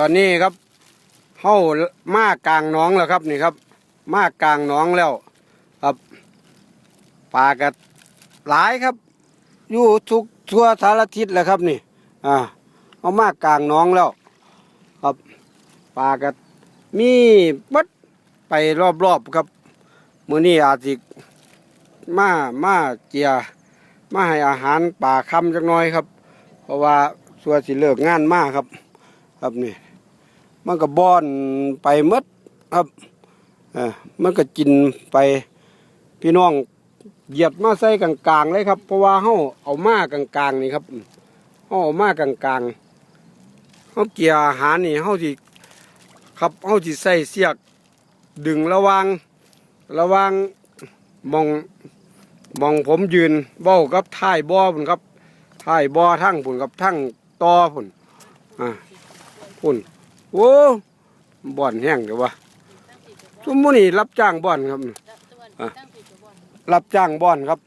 ตอนนี้ครับเข้ามากลางน้องแล้วครับนี่ครับ มากลางน้องแล้วครับปลากัดหลายครับ อยู่ทุกทั่วสารทิศแหละครับนี่ อ่าเอามากลางน้องแล้ว ครับปลากัดมีบัดไปรอบๆครับมือนี้อาจสิมามาเจียมาให้อาหารป่าคำจักน่อยครับ เพราะว่าสัวสิเลิกงานมากครับ ครับนี่ มันก็บอนไปมดครับเออมันก็กินไปพี่น้องเหยียดมาใส่กลางๆเลยครับ เพราะว่าเฮาเอามากลางๆนี่ครับเฮาเอามากลางๆเฮาเกี่ยอาหารนี่เฮาสิครับเฮาสิใส่เสียกดึงระวังระวังมองมองผมยืนเบ้ากับท้ายบ่อพุ่นครับท้ายบ่อทั้งพุ่นกับทั้งตอพุ่นอ่าพุ่น โอ้บ่อนแห้งเดี๋ยววะทุมมุนี่รับจ้างบ่อนครับอะรับจ้างบ่อนครับ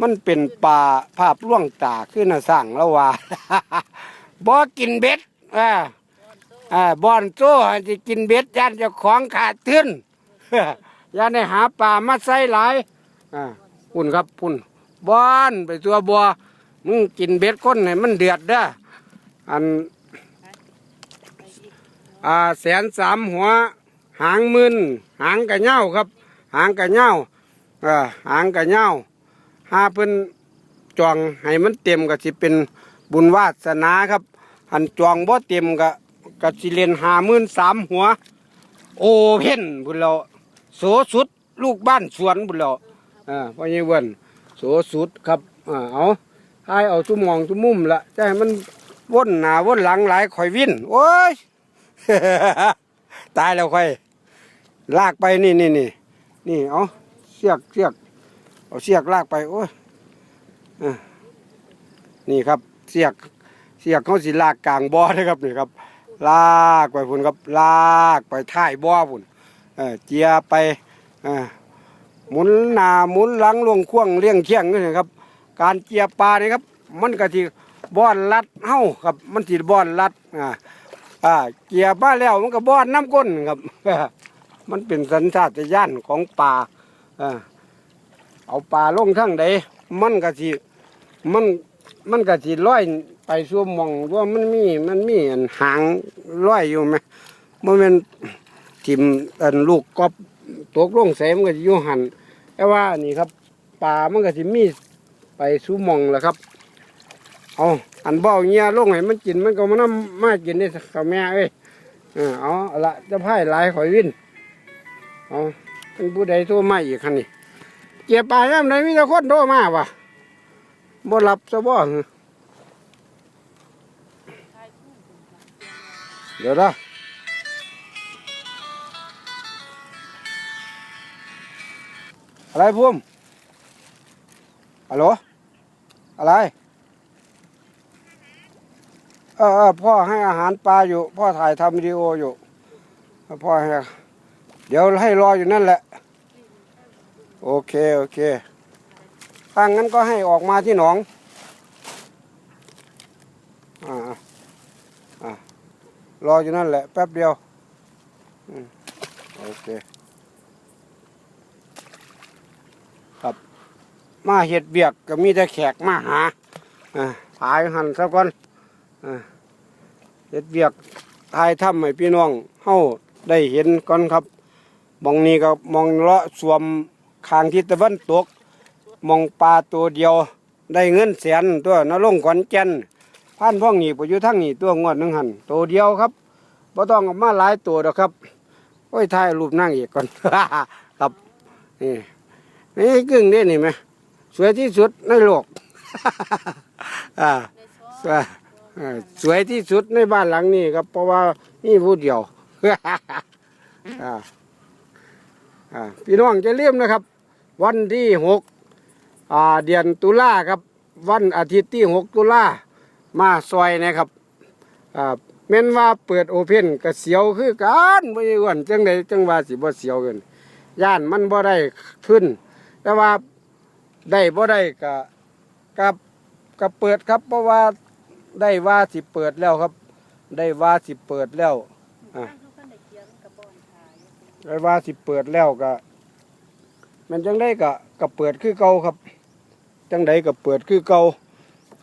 มันเป็นป่าภาพล่วงตาขึ้นน่ะสร้างแล้วว่าบ่กินเบ็ดอ่าอ่าบ่อนโซ่จะกินเบ็ดย่านเจ้าของขาดทุนย่านได้หาป่ามาใส่หลายอ่าพุ่นครับพุ่นบอนไปตัวบัวมึงกินเบ็ดก้นให้มันเดือดเด้ออัน อ่าแสนสามหัว หางมื่นหางกระเหย้าครับ หางกระเหย้าอ่าหางกระเหย้าหาเพิ่นจองให้มันเต็มก็สิเป็นบุญวาสนาครับหันจองบ่เต็มก็ก็สิเรียนหามื่นสามหัว โอเพ่นบุญเราโสสุดลูกบ้านสวนบุญเราอ่าพ่อใหญ่เวินโสสุดครับอ่าเอาทายเอาทุกมองทุกมุมละจะให้มันว่นหน้าว่นหลังหลายข่อยวิ่นโอ้ย ตายแล้วข่อย ลากไปนี่นี่นี่นี่เอาเสียกเสียกเอาเสียกลากไปโอ้ยอ่านี่ครับ เสียกเสียกเขาสิลากกลางบ่อนะครับนี่ครับ ลากไปพุ่นครับ ลากไปท้ายบ่อพุ่นเออเจียไปหมุนหน้าหมุนหลังลงควงเลี้ยงเคียงนี่นะครับ การเจียปลานี่ครับ มันก็ที่บ้อนรัดเฮ้าครับ มันที่บ้อนรัดอ่า อ่าเกียบ้าแล้วมันก็บ้อนน้ำก้นครับ มันเป็นสัญชาตญาณของปลาอ่าเอาปลาลงทั้งใดมันก็ที่มันมันก็ที่ร้อยไปสู่หมองว่ามันมีมันมีอันหางร้อยอยู่ไหมมันเป็นทิมอันลูกกอบตกลงใส่มันก็จะอยู่หันแต่ว่านี่ครับปลามันก็จะมีไปสู่หมองแหล้วครับ เอา อันเบ้าเงี้ยลงให้มันกินมันก็มันนำมากินได้กับแม่เอ้ยเออเอาเอาละจะพ่ายลายข่อยวินเอาเป็นผู้ใดโทรมาอีกคันนี่เก็บปลาย่ำไหนมีแต่คนโทมาวะบ่รับซะบ่เดี๋ยวนะอะไรพุ่มฮัลโหลอะไร เออเออพ่อให้อาหารปลาอยู่ พ่อถ่ายทำวิดีโออยู่พ่อให้เดี๋ยวให้รออยู่นั่นแหละ โอเค โอเคถ้างั้นก็ให้ออกมาที่หนองอ่าอ่าอ่ารออยู่นั่นแหละ แป๊บเดียวโอืมโอเคมาเห็ดเบียกก็มีแต่แขกมาหาอ่าถ่ายหันซะก่อน เห็ดเบียกถ่ายทำให้พี่น้องเฮาได้เห็นก่อนครับมองนี้ก็มองเลาะสวมคางทิศตะวันตกมองปลาตัวเดียวได้เงินแสนตัวนลงขอนแก่นพันพ่องนี่ไปอยู่ทั้งนี่ตัวงวดนึงหันตัวเดียวครับบ่ต้องเอามาหลายตัวดอกครับโอ้ยถ่ายรูปนั่งอีกก่อน ครับนี่นี่กึ่งนี่นี่ไหมสวยที่สุดในโลก อ่า สวยที่สุดในบ้านหลังนี้ครับ เพราะว่านี่ผู้เดียวพี่น้องจะเลี่ยมนะครับ วันที่หกเดือนตุลาครับ วันอาทิตย์ที่หกตุลามาซอยนะครับแม่นว่าเปิดโอเพนก็เสียวคือกันไม่อ้วนจังใดจังว่าสิบ่เสียวกันย่านมันบ่ได้ขึ้น แต่ว่าได้บ่ได้ก็กับกับเปิดครับเพราะว่า ได้ว่าสิเปิดแล้วครับ ได้ว่าสิเปิดแล้ว อะ เขาก็ได้เขียนกระบอนขายได้ว่าสิเปิดแล้วก็มันจังได้ก็ก็เปิดคือเก่าครับ จังไดก็เปิดคือเก่า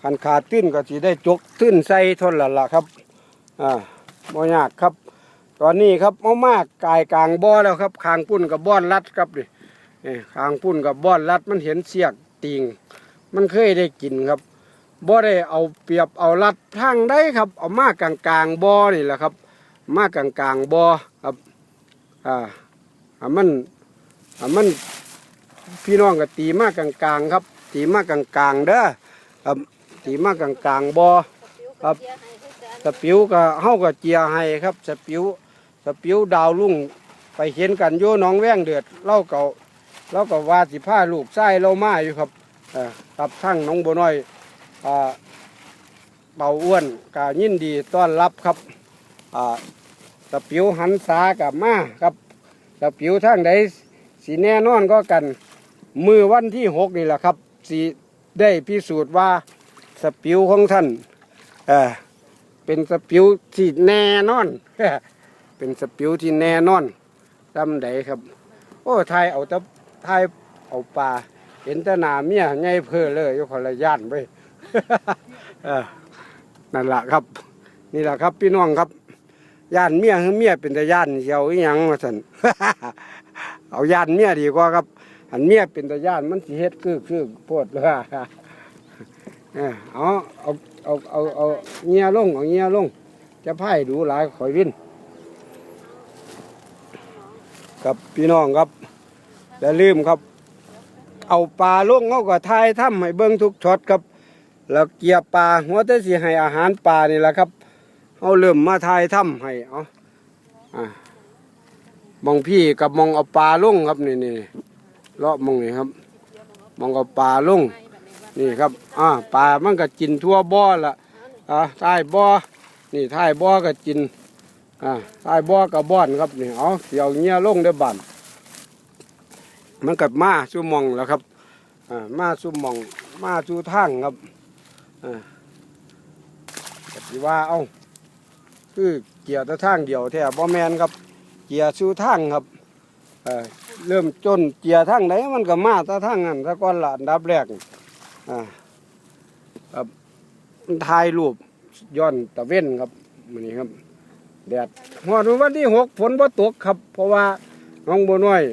ขันขาดตื้นก็สิได้จกตื้นใส่ทนละละครับ อ่าบ่ยากครับ ตอนนี้ครับมามากกายกลางบ่อแล้วครับคางปุ้นกับบ่อนรัดครับดิคางปุ้นกับบ่อนรัดมันเห็นเสียกติงมันเคยได้กินครับ บ่ได้เอาเปรียบเอารัดทางได้ครับ เอามากกลางกลางๆบ่อนี่แหละครับ มากกลางกลางๆบ่อครับอ่าอ่ามันอ่ามันพี่น้องก็ตีมากกลางกลางๆครับ ตีมากกลางกลางๆเด้อครับตีมากกลางกลางๆบ่อครับสปิวก็เฮาก็เจียให้ครับสปิวสปิวดาวลุ่งไปเห็นกันอยู่หน้องแว้งเดือดเล่าเก่าเล่าก็ว่าสิพาลูกไส้เรามาอยู่ครับอ่อครับทั้งน้องบัวน้อย เบาอ้วนก็ยินดีต้อนรับครับอ่าสปิวหันษากับมาครับสปิวทางใดสีแน่นอนก็กัน มือวันที่หกนี่แหละครับสีได้พิสูจน์ว่าสปิวของท่านเออเป็นสปิวที่แน่นอน เป็นสปิวที่แน่นอนจำได้ครับ โอ้ทายเอาตะทายเอาปลาเห็นต่หนาเมียไงเพอเลยอยู่คนละย่านไป นั่นแหละครับ นี่แหละครับ พี่น้องครับย่านเมียคือเมียเป็นแต่ย่านเชียวอีหยังมาสันเอาย่านเมียดีกว่าครับอันเมียเป็นแต่ย่านมันสิเฮ็ดคือคือโพดเลยเออเอาเอาเอาเอาเอาเงียลงเอาเงียลง จะไพ่ดูหลายข่อยวินครับพี่น้องครับอย่าลืมครับ เอาปลาลงเขาก็ทายถ้ำให้เบิ้งทุกช็อตครับ แล้วเกียปลาหัวแต่สิให้อาหารปลานี่แหละครับเอาเริ่มมาทายถ้ำให้เอาอ่ามองพี่กับมองเอาปลาลงครับนี่นี่เลาะมองนี่ครับมองเอาปลาลงนี่ครับอ่าปลามันก็กินทั่วบ่อละอ่าท้ายบ่อนี่ท้ายบ่อก็กินอ่าท้ายบ่อกับบ่อนครับนี่เอาเสียวเงี้ยลงได้บันมันกับมาสู้มองแล้วครับอ่ามาสู้มองมาสู้ทางครับ อ่าก็สิว่าเอาคือเกียร์แต่ทางเดียวแท้บ่แมนครับ เกียร์สู้ทางครับเอ่อเริ่มจนเกียร์ทางไหนมันก็มาแต่ทางนั้นถ้าก่อนละอันดับแรกอ่าครับถ่ายรูปย้อนตะเว้นครับมันนี้ครับแดดฮอดวันที่หกฝนบ่ตกครับ เพราะว่าน้องบัวน้อย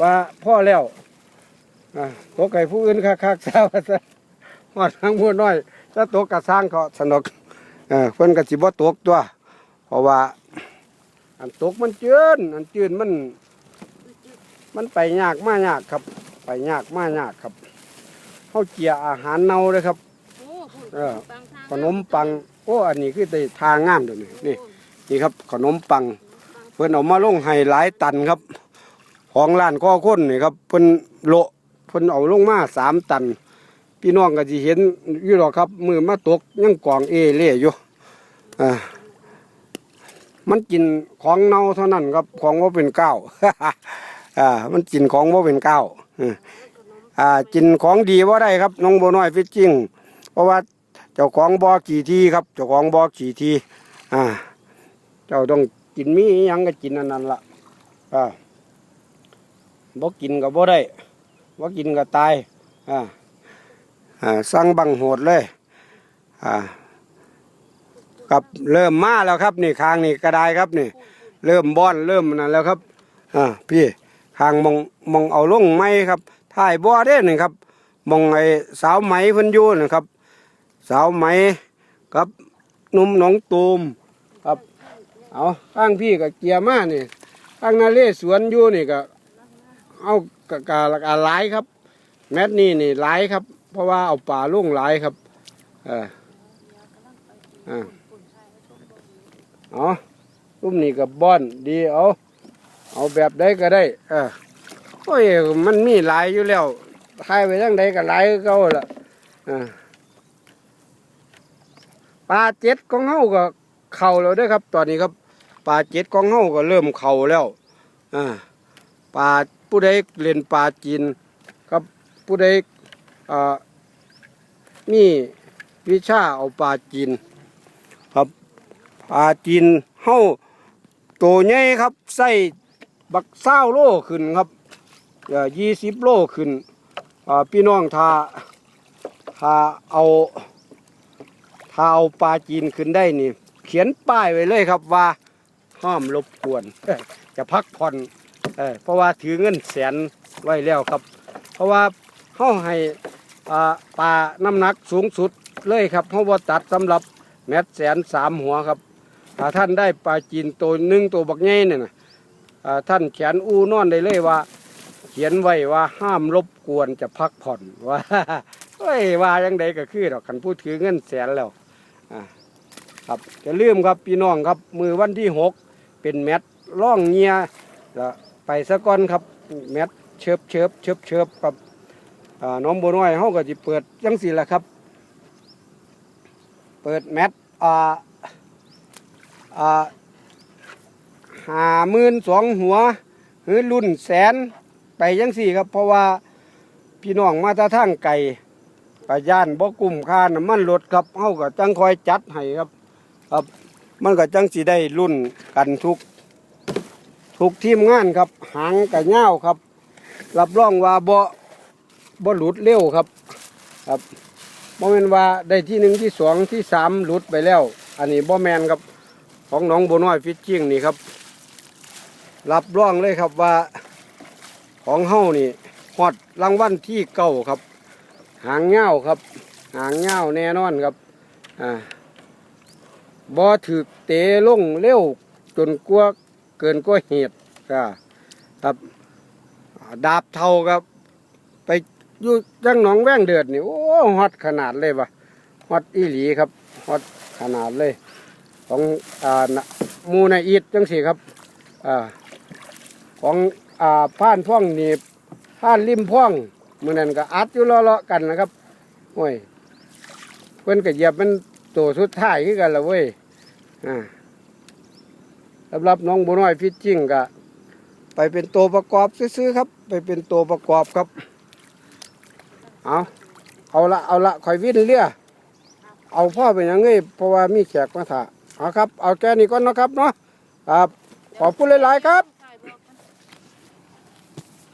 ว่าพ่อแล้วอ่าตกไก่ผู้อื่นคักๆซะว่าซะฮอดทางบัวน้อย ถ้าตกกระสร้างเขาสนุกเออเพิ่นก็สิบ่ตกตัว เพราะว่า อันตกมันจืนอันจืนมัน มันไปยากมากยากครับ ไปยากมากยากครับเขาเจียอาหารเน่าเลยครับ เออ ขนมปังโอ้อันนี้คือได้ทางงามเดี๋ยวนี้นี่นี่ครับ ขนมปัง เพิ่นเอามาลงให้หลายตันครับ ของร้านข้อค้นนี่ครับเพิ่นโละเพิ่นเอาลงมาสามตัน พี่น้องก็สิเห็นอยู่หรอกครับ มือมาตกยังกองเอเล่อยู่อ่ามันกินของเน่าเท่านั้นครับของว่าเป็นเก้าอ่ามันกินของว่าเป็นเก้าอ่ากินของดีว่าได้ครับน้องโบน้อยฟิชชิ่งเพราะว่าเจ้าของบ่อกี่ทีครับ เจ้าของบ่อกี่ทีอ่า เจ้าต้องกินมีอยังก็กินอันนั้นละอ่าบ่กินก็บ่ได้บ่กินก็ตายอ่า สั่งบังโหดเลยอ่าครับเริ่มมาแล้วครับนี่คางนี่กระไดครับนี่ เริ่มบ้อนเริ่มนั่นแล้วครับอ่าพี่คางมองมองเอาลงไม้ครับถ่ายบ่อเด้หนี่งครับมองไอ้สาวไหมพิ่นยู่นะครับ สาวไหมครับนุ่มหนองตูมครับ เอาข้างพี่กับเกียร์มานี่ข้างนาเลสวนยู่นี่ก็เอากะกะกะหลายครับ แมทนี่นี่หลายครับ เพราะว่าเอาป่าลุ่งหลายครับเอออ่าเอรุ่มนี่กับบ้อนดีเอาเอาแบบใดก็ได้เออโอ้ยมันมีหลายอยู่แล้วทายไปทั้งใดก็หลายเก่าละอ่าปลาเจ็ดของเฮาก็เข่าแล้วด้วยครับ ตอนนี้ครับปลาเจ็ดของเฮาก็เริ่มเข่าแล้วอ่าปลาผู้ใดเล่นปลาจีนครับผู้ใด มีวิชาเอาปลาจีนครับปลาจีนเฮาโตใหญ่ครับใส่บักเศร้าโลขึ้นครับยี่สิบโลขึ้นพี่น้องถ้าถ้าเอาถ้าเอาปลาจีนขึ้นได้นี่ เขียนป้ายไว้เลยครับว่าห้ามรบกวนจะพักผ่อนเอเพราะว่าถือเงินแสนไว้แล้วครับ เพราะว่าเขาให้ ปลาน้ำหนักสูงสุดเลยครับเขาบ่าตัดสำหรับแมตแสนสามหัวครับถ้าท่านได้ปลาจีนตัวหนึ่งตัวบักใหญ่เนี่ยนะท่านเขียนอูนอนได้เลยว่า เขียนไว้ว่าห้ามรบกวนจะพักผ่อนว่าเฮ้ยว่ายังใดก็คือดอกคันพูดถือเงินแสนแล้วครับจะลืมครับพี่น้องครับมือวันที่หกเป็นแมตล่องเงียแล้วไปสะก่อนครับแมตเชิบเชิบเชิบเชิบครับ น้องบัวน้อยเขาก็จะเปิดจังสี่ละครับ เปิดแมตอ่าอ่าหาหมื่นสองหัวหรือรุ่นแสนไปยังสี่ครับ เพราะว่าพี่น้องมาตาทางไก่กะย่านบ่กลุ่มค่าน้ำมันรถครับเฮาก็จังคอยจัดให้ครับ ครับ มันก็จังสิได้รุ่นกันทุกทุกทีมงานครับ หางกะเง่าครับ รับรองว่าบ่ บ่หลุดเร็วครับ ครับบ่แมนว่าได้ที่หนึ่งที่สองที่สามหลุดไปแล้ว อันนี้บ่แมนครับของน้องบัวน้อยฟิชชิ่งนี่ครับ รับรองเลยครับว่าของเฮานี่ฮอดรางวัลที่เก้าครับ หางเงาครับ หางเงาแน่นอนครับอ่าบ่ถึกเตะลงเร็วจนกลัวเกินกว่าเหตุอ่าครับดาบเท่าครับ ไป อยู่จังหนองแว้งเดือดนี่โอ้ฮอดขนาดเลยว่ะฮอดอีหลีครับฮอดขนาดเลย ของอ่านะมูในอีดจังสี่ครับอ่าของอ่าผ่านพ่องนี่ผ่านริมพ่องมือนั้นก็อัดอยู่เลาะๆกันนะครับโอ้ยเพิ่นก็เหยียบมันตัวสุดท้ายคือกันละเว้ยอ่าสำหรับน้องบัวน้อยฟิชจิ้งก็ไปเป็นตัวประกอบซื้อๆครับ ไปเป็นตัวประกอบครับ เอาเอาละเอาละคอยวิ่นเรือเอาพ่อเป็นหยังไงเพราะว่ามีแขกมาถ่าเอาครับ เอาแค่นี้ก่อนเนาะครับเนาะครับขอบคุณหลายๆครับ